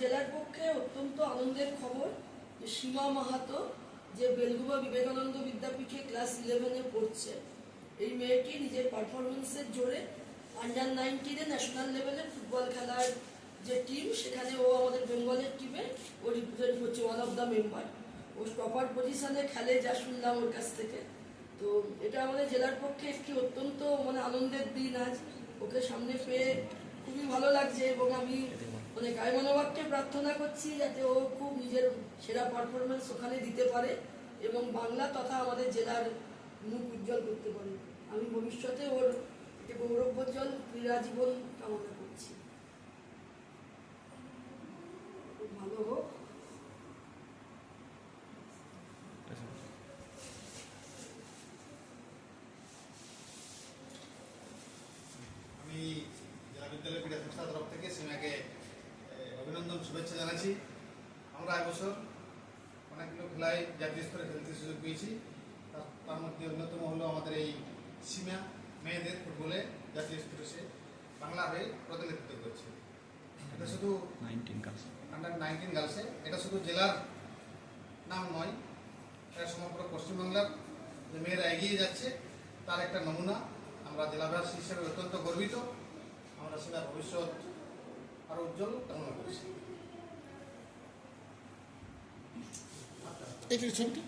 জেলার পক্ষে অত্যন্ত আনন্দের খবর যে সীমা মাহাতো যে বেলগুবা বিবেকানন্দ বিদ্যাপীঠে ক্লাস ইলেভেনে পড়ছে। এই মেয়েটি নিজের পারফরমেন্সের জোরে আন্ডার নাইনটিনে ন্যাশনাল লেভেলে ফুটবল খেলার যে টিম সেখানে ও আমাদের বেঙ্গলের টিমে ও রিপ্রেজেন্ট করছে ওয়ান অফ দ্য মেম্বার ও প্রপার পজিশনে খেলে, যা শুনলাম ওর কাছ থেকে। তো এটা আমাদের জেলার পক্ষে একটি অত্যন্ত মানে আনন্দের দিন আজ। ওকে সামনে পেয়ে খুবই ভালো লাগছে এবং আমি মানে মনোভাবকে প্রার্থনা করছি যাতে ও খুব নিজের সেরা পারফরমেন্স ওখানে দিতে পারে এবং বাংলা তথা আমাদের জেলার মুখ উজ্জ্বল করতে পারে। আমি ভবিষ্যতে ওর গৌরবোজ্জ্বল ক্রীড়া জীবন কামনা করছি খুব ভালো হোক আমি জেলা বিদ্যালয় ক্রীড়া সংস্থার তরফ থেকে সীমাকে এ, অভিনন্দন শুভেচ্ছা জানাচ্ছি। আমরা এবছর অনেকগুলো খেলায় জাতীয় স্তরে খেলতে সুযোগ পেয়েছি। তার মধ্যে অন্যতম হলো আমাদের এই সীমা মেয়েদের ফুটবলে জাতীয় স্তরে সে বাংলা হয়ে প্রতিনিধিত্ব করছে। এটা শুধু আন্ডার নাইনটিন গার্লসে এটা শুধু জেলার নাম নয় এটা সমগ্র পশ্চিমবাংলার যে মেয়েরা এগিয়ে যাচ্ছে তার একটা নমুনা। আমরা জেলাবাসী হিসেবে অত্যন্ত গর্বিত। আমরা সেটা ভবিষ্যৎ আরও উজ্জ্বল কামনা করেছি যে ছবিটি